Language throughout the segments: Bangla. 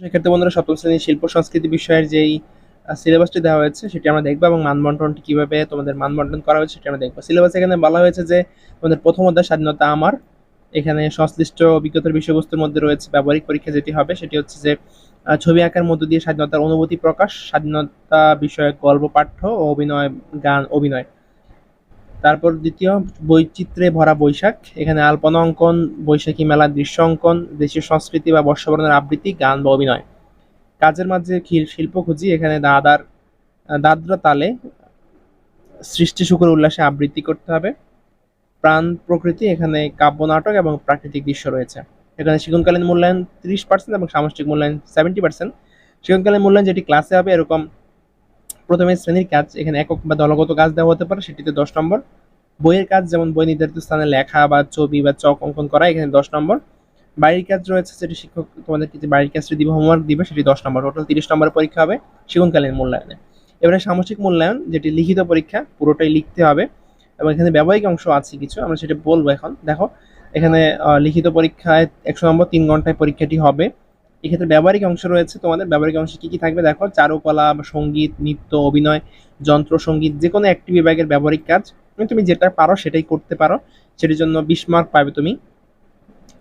সেক্ষেত্রে বন্ধুরা, সপ্তম শ্রেণির শিল্প সংস্কৃতি বিষয়ের যেই সিলেবাসটি দেওয়া হয়েছে, সেটি আমরা দেখব এবং মানবন্টনটি কীভাবে তোমাদের মানবন্টন করা হয়েছে সেটি আমরা দেখব। সিলেবাস এখানে বলা হয়েছে যে, তোমাদের প্রথম অধ্যায় স্বাধীনতা আমার। এখানে সংশ্লিষ্ট অভিজ্ঞতার বিষয়বস্তুর মধ্যে রয়েছে ব্যবহারিক পরীক্ষা যেটি হবে, সেটি হচ্ছে যে ছবি আঁকার মধ্য দিয়ে স্বাধীনতার অনুভূতি প্রকাশ, স্বাধীনতা বিষয়ক গল্প, পাঠ্য ও অভিনয়, গান, অভিনয়। তারপর দ্বিতীয়, বৈচিত্র্যে ভরা বৈশাখ। এখানে আলপনা অঙ্কন, বৈশাখী মেলা দৃশ্য অঙ্কন, দেশীয় সংস্কৃতি বা বর্ষবরণের আবৃত্তি, গান বা অভিনয়। কাজের মাঝে শিল্প খুঁজি, এখানে দাদার দাদ্র তালে সৃষ্টি শুকুর উল্লাসে আবৃত্তি করতে হবে। প্রাণ প্রকৃতি, এখানে কাব্য নাটক এবং প্রাকৃতিক দৃশ্য রয়েছে। এখানে শিক্ষণকালীন মূল্যায়ন ত্রিশ পার্সেন্ট এবং সামষ্টিক মূল্যায়ন সেভেন্টি পার্সেন্ট শিক্ষণকালীন মূল্যায়ন যেটি ক্লাসে হবে, এরকম প্রথমে শ্রেণির কাজ, এখানে একক বা দলগত কাজ দেওয়া হতে পারে, সেটিতে দশ নম্বর। বইয়ের কাজ যেমন বই নির্ধারিত স্থানে লেখা বা ছবি বা চক অঙ্কন করা, এখানে দশ নম্বর। বাড়ির কাজ রয়েছে, সেটি শিক্ষক তোমাদেরকে যে বাড়ির কাজটি দিবে হোমওয়ার্ক দিবে, সেটি দশ নম্বর। টোটাল তিরিশ নম্বর পরীক্ষা হবে শিক্ষণকালীন মূল্যায়নে। এবারে সামষ্টিক মূল্যায়ন, যেটি লিখিত পরীক্ষা, পুরোটাই লিখতে হবে। এবং এখানে ব্যবহারিক অংশ আছে কিছু, আমরা সেটা বলব এখন। দেখো, এখানে লিখিত পরীক্ষায় একশো নম্বর, তিন ঘন্টায় পরীক্ষাটি হবে। এক্ষেত্রে ব্যবহারিক অংশ রয়েছে তোমাদের। ব্যবহারিক অংশে কি কি থাকবে দেখো? চারুকলা সংগীত, নৃত্য, অভিনয় যন্ত্র সংগীত যে কোনো একটি বিভাগের ব্যবহারিক কাজ। তুমি যেটা পারো সেটাই করতে পারো। সেটির জন্য বিশ মার্ক পাবে তুমি।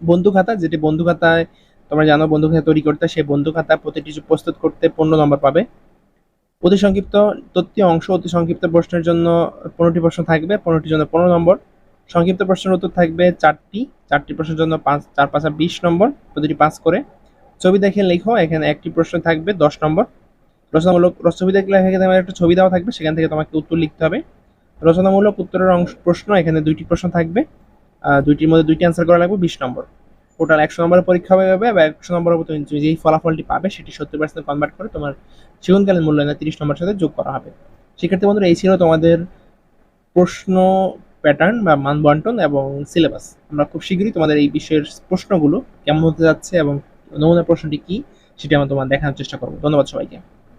বন্ধু খাতা, যেটি বন্ধু খাতায় তোমরা জানো, বন্ধু খাতা তৈরি করতে, সেই বন্ধু খাতা প্রতিটি প্রস্তুত করতে পনেরো নম্বর পাবে। অতি সংক্ষিপ্ত তথ্যীয় অংশ, অতি সংক্ষিপ্ত প্রশ্নের জন্য পনেরোটি প্রশ্ন থাকবে, পনেরোটির জন্য পনেরো নম্বর সংক্ষিপ্ত প্রশ্নের উত্তর থাকবে চারটি চারটি প্রশ্নের জন্য পাঁচ, চার পাঁচা বিশ নম্বর প্রতিটি পাঁচ করে। ছবি দেখে লেখো, এখানে একটি প্রশ্ন থাকবে দশ নম্বর রচনামূলক ছবি দেখে লেখা এখানে একটা ছবি দেওয়া থাকবে, সেখান থেকে তোমাকে উত্তর লিখতে হবে। রচনামূলক উত্তরের অংশ প্রশ্ন, এখানে দুইটি প্রশ্ন থাকবে। দুইটির মধ্যে দুইটি অ্যান্সার করা লাগবে, বিশ নম্বর। টোটাল একশো নম্বরের পরীক্ষা হবে হবে বা একশো নম্বরের তুমি যেই ফলাফলটি পাবে, সেটি সত্তর পার্সেন্ট কনভার্ট করে তোমার জীবনকালীন মূল্যায়নে তিরিশ নম্বরের সাথে যোগ করা হবে। সেক্ষেত্রে বন্ধুরা, এই ছিল তোমাদের প্রশ্ন প্যাটার্ন বা মান বন্টন এবং সিলেবাস আমরা খুব শীঘ্রই তোমাদের এই বিষয়ের প্রশ্নগুলো কেমন হতে যাচ্ছে এবং নমুনা প্রশ্নটি কী, সেটি আমরা তোমার দেখানোর চেষ্টা করব। ধন্যবাদ সবাইকে।